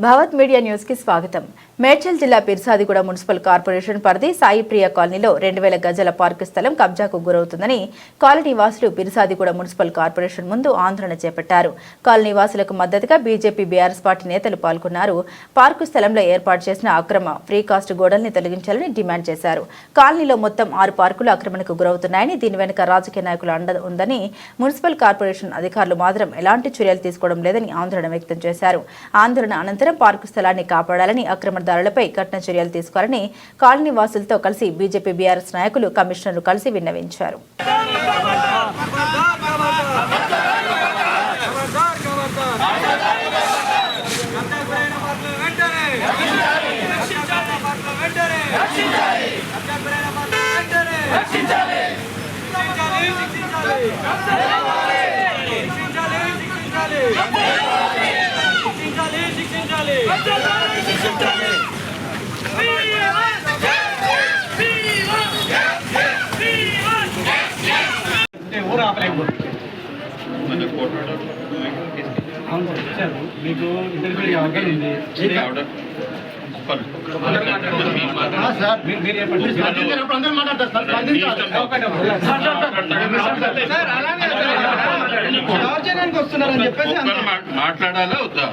Bhavat media news కి స్వాగతం మేడ్చల్ జిల్లా పిర్సాదిగూడ మున్సిపల్ కార్పొరేషన్ పరిధి సాయి ప్రియ కాలనీలో రెండు వేల గజల పార్కు స్థలం కబ్జాకు గురవుతుందని కాలనీ వాసులు పిర్సాదిగూడ మున్సిపల్ కార్పొరేషన్ ముందు ఆందోళన చేపట్టారు. కాలనీ వాసులకు మద్దతుగా బీజేపీ బీఆర్ఎస్ పార్టీ నేతలు పాల్గొన్నారు. పార్కు స్థలంలో ఏర్పాటు చేసిన అక్రమ ఫ్రీ కాస్ట్ గోడల్ని తొలగించాలని డిమాండ్ చేశారు. కాలనీలో మొత్తం ఆరు పార్కులు ఆక్రమణకు గురవుతున్నాయని దీని వెనుక రాజకీయ నాయకుల అండ ఉందని మున్సిపల్ కార్పొరేషన్ అధికారులు మాత్రం ఎలాంటి చర్యలు తీసుకోవడం లేదని ఆందోళన వ్యక్తం చేశారు. ఆందోళన అనంతరం పార్కు స్థలాన్ని కాపాడాలని అక్రమదారులపై కఠిన చర్యలు తీసుకోవాలని కాలనీ వాసులతో కలిసి బీజేపీ బీఆర్ఎస్ నాయకులు కమిషనర్ కలిసి విన్నవించారు. ఎవరు ఇచ్చారు మీకు ఉంది? మీరు- వస్తున్నారని చెప్పేసి మాట్లాడాలా వద్దా?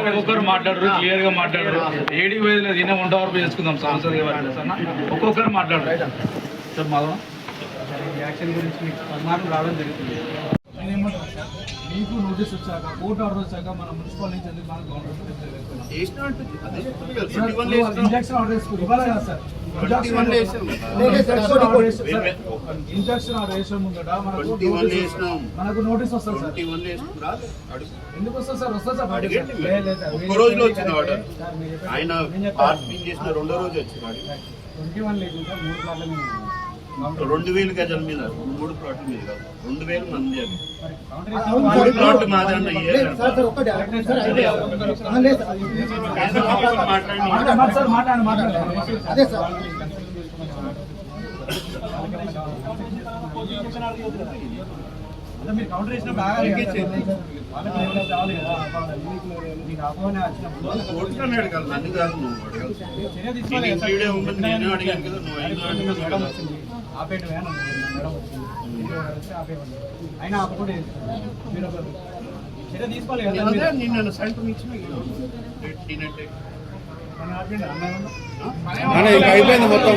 ఒక్కొక్కరు మాట్లాడరు క్లియర్గా మాట్లాడరు ఏడి వేదిలో తినే వంట వరకు చేసుకుందాం. సంసద్ ఒక్కొక్కరు మాట్లాడరు. సార్ మాధవ? యాక్షన్ గురించి మీకు సన్మానం రావడం జరుగుతుంది. మీకు నోటీస్ వచ్చాక కోర్టు ఆర్డర్ వచ్చాక మన మున్సిపల్ నుంచి ఎందుకు మన గవర్నమెంట్ ఇంజక్షన్ ఆర్డర్ ఇవ్వాలి కదా sir? Injection order injection order వేసే ముందట మనకు. మనకు నోటీస్ వస్తుంది సార్. ఎందుకు వస్తుంది సార్? వస్తుంది సార్. ఒక్క రోజులో ఆర్డర్ చెప్పండి. ఆయన రెండో రోజు వచ్చినాడు ట్వంటీ వన్ లేకుండా మూడు. రెండు వేలు గజాల మీద మూడు ప్లాట్ల మీద కాదు రెండు వేలు మంది అది మరి కౌంటర్ మూడు ఇస్తే ప్లాట్ మాది అన్న మాట- మాట సార్ మాట్లాడండి మాట్లాడండి అదే సార్. అదే మీరు కౌంటర్ ఇచ్చిన బాగా వాళ్ళకి ఏమైనా కావాలి కదా కొడుతున్నాడు కదా నన్ను కాదు నువ్వు ఉండదు నేనే అడిగాను కదా నువ్వు అడిగాను మేడం వచ్చింది. ఆపేయండి అయినా ఆపకుండా మీరు ఒక చర్య తీసుకోవాలి కదా నన్ను సెంటర్ ఆపేయండి అన్నాను అయిపోయింది మొత్తం.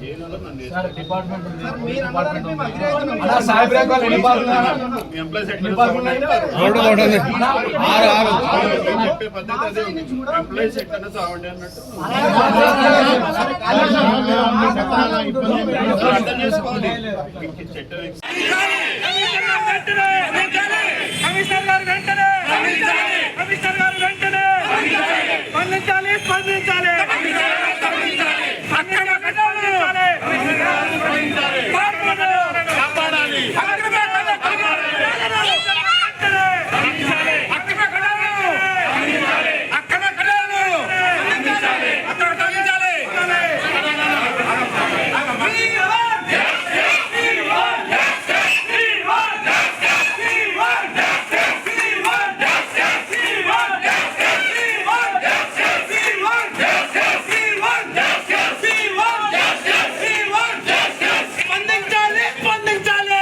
చట్టం కమిషనర్ గారు వెంటనే కమిషనర్ గారు వెంటనే స్పందించాలి స్పందించాలి అక్రమ కట్టాలి కాపాడాలి అక్రమ కట్టాలి అక్రమ కట్టాలి అక్రమ కట్టాలి అక్రమ తొలగించాలి స్పందించాలి స్పందించాలి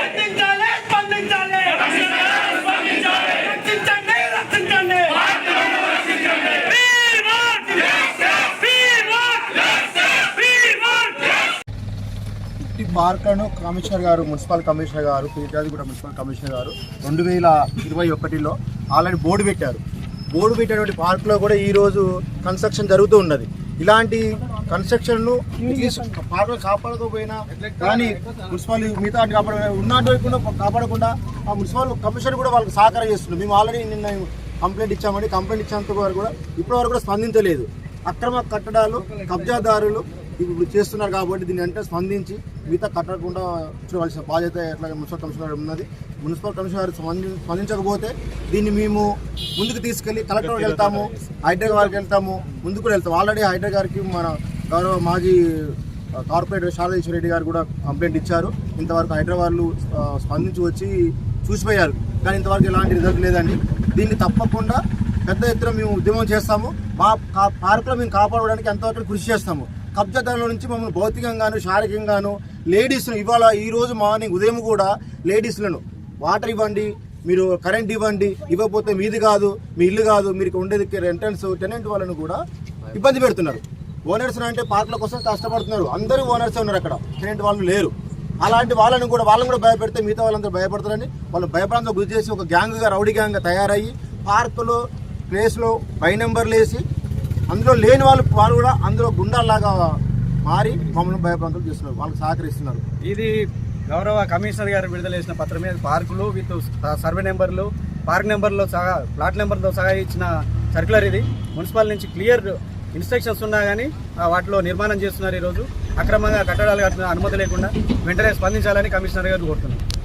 స్పందించాలి స్పందించాలి రక్షించండి రక్షించండి ఈ పార్కులను కమిషనర్ గారు మున్సిపల్ కమిషనర్ గారు పీఠాది కూడా మున్సిపల్ కమిషనర్ గారు రెండు వేల ఇరవై ఒకటిలో ఆల్రెడీ బోర్డు పెట్టారు. బోర్డు పెట్టినటువంటి పార్కులో కూడా ఈరోజు కన్స్ట్రక్షన్ జరుగుతూ ఉన్నది. ఇలాంటి కన్స్ట్రక్షన్ను పార్కులు కాపాడకపోయినా కానీ మున్సిపల్ మిగతా వాటిని కాపాడ ఉన్నట్టు కూడా కాపాడకుండా ఆ మున్సిపల్ కమిషనర్ కూడా వాళ్ళకి సహకారం చేస్తున్నారు. మేము ఆల్రెడీ నిన్న కంప్లైంట్ ఇచ్చామండి. కంప్లైంట్ ఇచ్చేంత వరకు కూడా ఇప్పటి వరకు కూడా స్పందించలేదు. అక్రమ కట్టడాలు కబ్జాదారులు ఇప్పుడు చేస్తున్నారు కాబట్టి దీన్ని అంటే స్పందించి మిగతా కట్టకుండా చూడవలసిన బాధ్యత ఎట్లా మున్సిపల్ కమిషనర్ గారు ఉన్నది. మున్సిపల్ కమిషనర్ స్పంది స్పందించకపోతే దీన్ని మేము ముందుకు తీసుకెళ్ళి కలెక్టర్ వెళ్తాము హైడ్రా గారికి వెళ్తాము ముందుకు కూడా వెళ్తాము. ఆల్రెడీ హైడ్రా గారికి మన గౌరవ మాజీ కార్పొరేటర్ శారదేశ్వర రెడ్డి గారు కూడా కంప్లైంట్ ఇచ్చారు. ఇంతవరకు హైదరాబాద్లు స్పందించి వచ్చి చూసిపోయారు. కానీ ఇంతవరకు ఎలాంటి రిజల్ట్ లేదండి. దీన్ని తప్పకుండా పెద్ద ఎత్తున మేము ఉద్యమం చేస్తాము. మా కా- పార్కులో మేము కాపాడడానికి ఎంతవరకు కృషి చేస్తాము. కబ్జాదారుల నుంచి మమ్మల్ని భౌతికంగాను శారీరకంగాను లేడీస్ను ఇవాళ ఈ రోజు మార్నింగ్ ఉదయం కూడా లేడీస్లను వాటర్ ఇవ్వండి మీరు కరెంట్ ఇవ్వండి ఇవ్వకపోతే మీది కాదు మీ ఇల్లు కాదు మీరు ఉండేది రెంటెన్స్ టెనెంట్ వాళ్ళను కూడా ఇబ్బంది పెడుతున్నారు. ఓనర్స్ అంటే పార్కుల కోసం కష్టపడుతున్నారు. అందరూ ఓనర్స్ ఉన్నారు అక్కడ. టెనెంట్ వాళ్ళు లేరు. అలాంటి వాళ్ళని కూడా వాళ్ళని కూడా భయపెడితే మిగతా వాళ్ళందరూ భయపడతారని వాళ్ళు భయపడంతో గురి చేసి ఒక గ్యాంగ్గా రౌడీ గ్యాంగ్గా తయారయ్యి పార్కులో ప్లేస్లో బై నెంబర్లు వేసి అందులో లేని వాళ్ళు వాళ్ళు కూడా అందులో గుండాల్లాగా మారి మమ్మల్ని భయప్రాంతం చేస్తున్నారు వాళ్ళకి సహకరిస్తున్నారు. ఇది గౌరవ కమిషనర్ గారు విడుదల చేసిన పత్రమే పార్కులు విత్ సర్వే నెంబర్లు పార్క్ నెంబర్లో సహా ప్లాట్ నెంబర్తో సహా ఇచ్చిన సర్క్యులర్ ఇది. మున్సిపల్ నుంచి క్లియర్ ఇన్స్ట్రక్షన్స్ ఉన్నా కానీ వాటిలో నిర్మాణం చేస్తున్నారు ఈరోజు. అక్రమంగా కట్టడాలు కట్టిన అనుమతి లేకుండా వెంటనే స్పందించాలని కమిషనర్ గారు కోరుతున్నారు